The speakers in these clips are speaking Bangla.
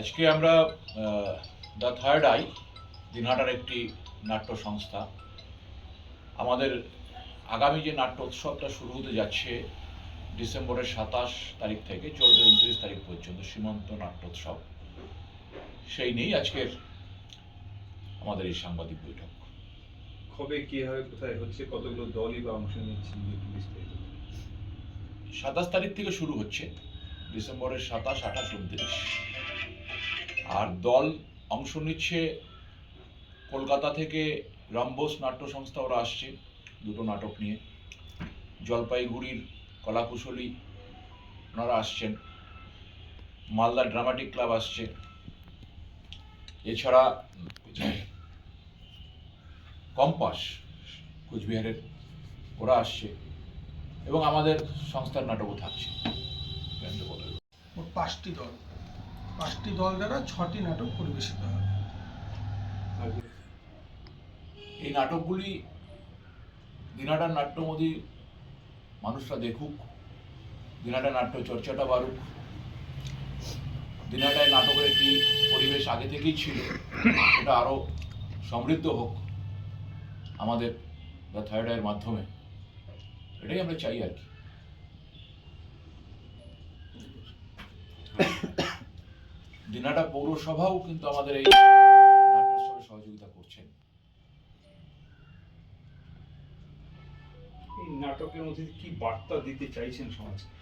আজকে আমরা দ্য থার্ড আই দিনহাটার একটি নাট্য সংস্থা আমাদের আগামী যে নাট্য উৎসবটা শুরু হতে যাচ্ছে ডিসেম্বরের সাতাশ তারিখ থেকে চলবে উনত্রিশ তারিখ পর্যন্ত সীমান্ত নাট্যোৎসব। সেই নিয়েই আজকের আমাদের এই সাংবাদিক বৈঠক। কবে কীভাবে কোথায় হচ্ছে কতগুলো দলই বা অংশ নিচ্ছে সাতাশ তারিখ থেকে শুরু হচ্ছে ডিসেম্বরের সাতাশ আঠাশ উনত্রিশ। আর দল অংশ নিচ্ছে কলকাতা থেকে রামবোস নাট্য সংস্থা, ওরা আসছে দুটো নাটক নিয়ে। জলপাইগুড়ির কলাকুশলী, ওনারা আসছেন। মালদা ড্রামাটিক ক্লাব আসছে। এছাড়া কম্পাস, কুচবিহারের, ওরা আসছে। এবং আমাদের সংস্থার নাটকও থাকছে। পাঁচটি দল। পাঁচটি দল দ্বারা ছটি নাটক পরিবেশিত হবে। এই নাটকগুলি দিনাটার নাট্যমোদী মানুষরা দেখুক, দিনাটা নাট্য চর্চাটা বাড়ুক, দিনাটায় নাটকের একটি পরিবেশ আগে থেকেই ছিল, সেটা আরও সমৃদ্ধ হোক আমাদের দ্য মাধ্যমে। এটাই আমরা চাই আর কি। দিনাটা পৌরসভাও কিন্তু আমাদের এই নাট্যোৎসবে সহযোগিতা করছেন। এই নাটকের মধ্যে কি বার্তা দিতে চাইছেন সমাজকে?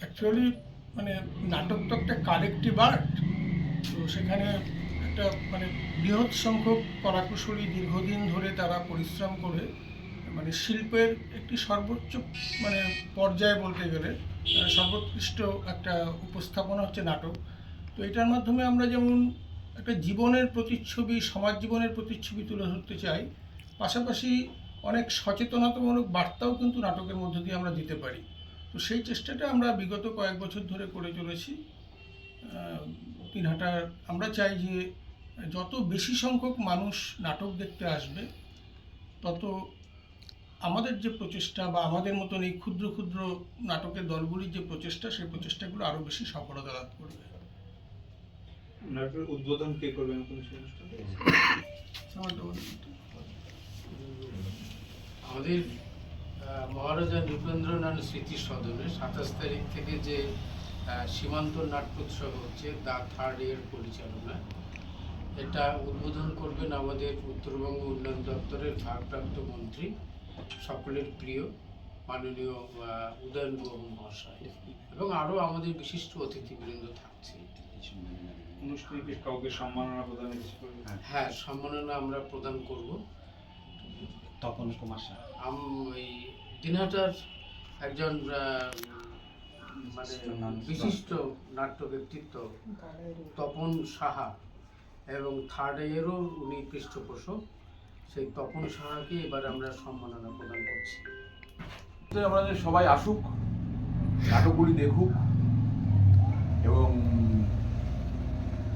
অ্যাকচুয়ালি মানে নাটক তো একটা কালেক্টিভ আর্ট তো সেখানে একটা মানে বৃহৎ সংখ্যক কলাকুশলী দীর্ঘদিন ধরে তারা পরিশ্রম করে মানে শিল্পের একটি সর্বোচ্চ মানে পর্যায়ে বলতে গেলে সর্বোৎকৃষ্ট একটা উপস্থাপনা হচ্ছে নাটক। তো এটার মাধ্যমে আমরা যেমন একটা জীবনের প্রতিচ্ছবি, সমাজ জীবনের প্রতিচ্ছবি তুলে ধরতে চাই, পাশাপাশি অনেক সচেতনতামূলক বার্তাও কিন্তু নাটকের মধ্য দিয়ে আমরা দিতে পারি। তো সেই চেষ্টাটা আমরা বিগত কয়েক বছর ধরে করে চলেছি। দিনহাটার আমরা চাই যে যত বেশি সংখ্যক মানুষ নাটক দেখতে আসবে, তত আমাদের যে প্রচেষ্টা বা আমাদের মতন এই ক্ষুদ্র ক্ষুদ্র নাটকের দলগুলির যে প্রচেষ্টা সেই প্রচেষ্টাগুলো আরও বেশি সফলতা লাভ করবে। নাটকের উদ্বোধন কে করবেন আমাদের মহারাজা নৃপেন্দ্রনাথ স্মৃতি সদনে সাতাশ তারিখ থেকে যে সীমান্ত নাট্যোৎসব হচ্ছে দা থার্ড ইয়ার পরিচালনায় এটা উদ্বোধন করবেন আমাদের উত্তরবঙ্গ উন্নয়ন দপ্তরের ভারপ্রাপ্ত মন্ত্রী সকলের প্রিয় মাননীয় আহ, উদয়ন গুহ মহাশয়। এবং আরও আমাদের বিশিষ্ট অতিথিবৃন্দ থাকছে। অনুষ্ঠানে কাউকে সম্মাননা প্রদানের কিছু হ্যাঁ সম্মাননা আমরা প্রদান করব। তপন কুমার আম ওই দিনহাটার একজন আহ, মানে বিশিষ্ট নাট্য ব্যক্তিত্ব তপন সাহা। এবং থার্ড ইয়ারও উনি পৃষ্ঠপোষক। সেই তপন সাহাকে এবার আমরা সম্মাননা প্রদান করছি। আমাদের সবাই আসুক, নাটকগুলি দেখুক, এবং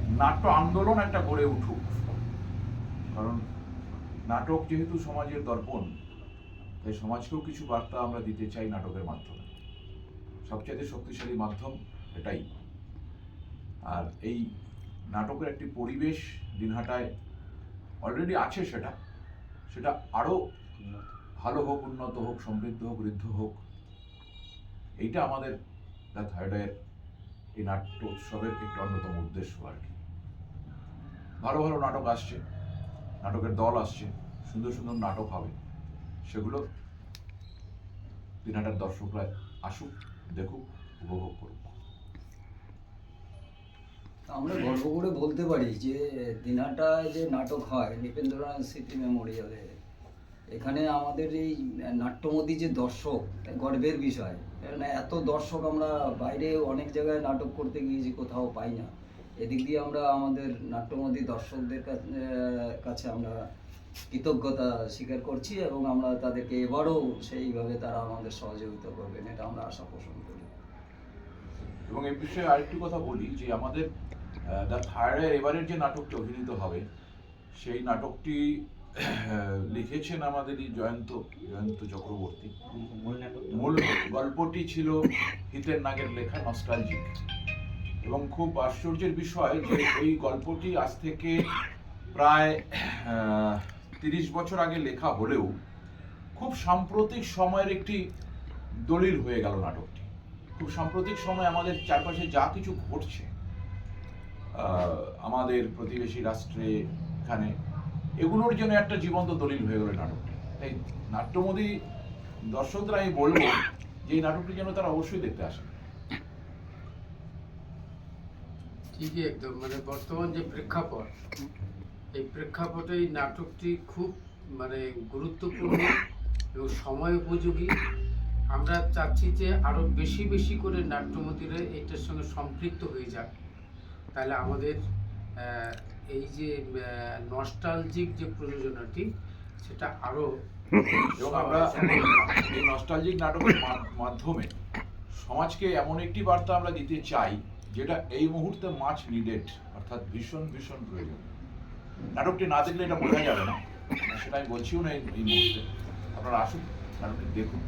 নাট্য আন্দোলন একটা গড়ে উঠুক। কারণ নাটক যেহেতু সমাজের দর্পণ, তাই সমাজকেও কিছু বার্তা আমরা দিতে চাই নাটকের মাধ্যমে। সবচেয়ে শক্তিশালী মাধ্যম এটাই। আর এই নাটকের একটি পরিবেশ দিনহাটায় অলরেডি আছে সেটা। সেটা আরও ভালো হোক, উন্নত হোক, সমৃদ্ধ হোক, বৃদ্ধ হোক। এইটা আমাদের দ্য এই নাট্য উৎসবের একটি অন্যতম উদ্দেশ্য আর কি। ভালো ভালো নাটক আসছে, নাটকের দল আসছে, সুন্দর সুন্দর নাটক হবে। সেগুলো দিনহাটার দর্শকরা আসুক, দেখুক, উপভোগ করুক। আমরা গর্ব করে বলতে পারি যে, দিনহাটায় যে নাটক হয়, নৃপেন্দ্রনাথ স্মৃতি মেমোরিয়ালে, এখানে আমাদের এই নাট্যমতী যে দর্শক, গর্বের বিষয়। কারণ এত দর্শক আমরা বাইরে অনেক জায়গায় নাটক করতে গিয়েছি, কোথাও পাই না। এদিক দিয়ে আমরা আমাদের নাট্যমতী দর্শকদের কাছে আমরা কৃতজ্ঞতা স্বীকার করছি এবং আমরা তাদেরকে এবারও সেইভাবে তারা আমাদের সহযোগিতা করবেন, এটা আমরা আশা পোষণ করি। এবং এই বিষয়ে আরেকটি কথা বলি, যে আমাদের দ্য থার্ডের এবারের যে নাটকটি অভিনীত হবে সেই নাটকটি লিখেছেন আমাদের এই জয়ন্ত জয়ন্ত চক্রবর্তী। মূল গল্পটি ছিল হিতের নাগের লেখা নস্টালজিক। এবং খুব আশ্চর্যের বিষয় যে এই গল্পটি আজ থেকে প্রায় তিরিশ বছর আগে লেখা হলেও খুব সাম্প্রতিক সময়ের একটি দলিল হয়ে গেল নাটকটি। খুব সাম্প্রতিক সময় আমাদের চারপাশে যা কিছু ঘটছে আমাদের প্রতিবেশী রাষ্ট্রে এখানে, এগুলোর জন্য একটা জীবন্ত দলিল হয়ে গেল নাটকটি। তাই নাট্যমোদী দর্শকদের আমি বলব যে এই নাটকটি যেন তারা অবশ্যই দেখতে আসেন ঠিকই একদম মানে বর্তমান যে প্রেক্ষাপট, এই প্রেক্ষাপটে এই নাটকটি খুব মানে গুরুত্বপূর্ণ এবং সময় উপযোগী। আমরা চাচ্ছি যে আরও বেশি বেশি করে নাট্যমতীরা এটার সঙ্গে সম্পৃক্ত হয়ে যাক। তাহলে আমাদের এই যে নস্টালজিক যে প্রযোজনাটি, সেটা আরও এবং এই নস্টালজিক নাটকের মাধ্যমে সমাজকে এমন একটি বার্তা আমরা দিতে চাই, যেটা এই মুহূর্তে মাছ নিডেড অর্থাৎ ভীষণ ভীষণ প্রয়োজন। নাটকটি না দেখলে এটা বোঝা যাবে না। সেটা আমি বলছিও না এই মুহূর্তে। আপনারা আসুন, নাটকটি দেখুন।